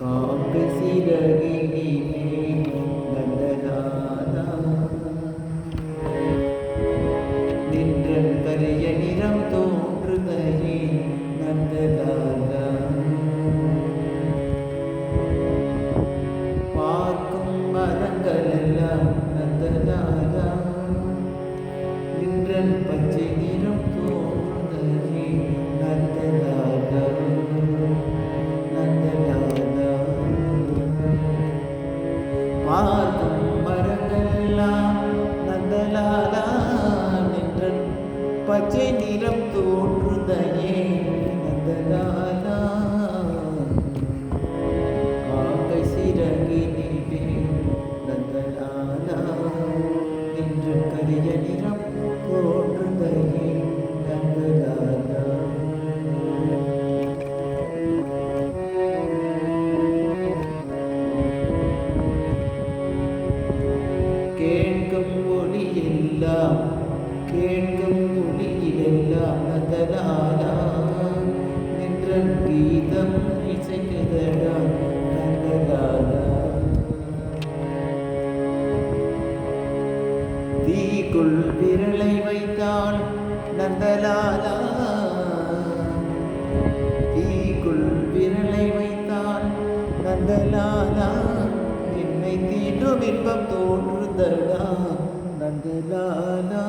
காப்பு சிறகினே நந்தநாதா நின்ற கரிய நிறம் தோ பார்க்கும் மரங்கள்லாம் நந்தலாலா நின்றன் பச்சை நிறம் தோன்றுதையே நந்தலாலா. காக்கை சிறகினிலே நந்தலாலா. நின்று கரிய நிறம் தோன்றுதையே எல்லாம் கேட்கும் ஒளியிலெல்லாம் நந்தலாலா நின்ற கீதம் இசைக்குதடா நந்தலாலா தீக்குள் விரலை வைத்தால் நந்தலாலா தீக்குள் விரலை வைத்தால் நந்தலாலா என்னை தீண்டும் இன்பம் தோன்றுதடா നന്ദനാനാ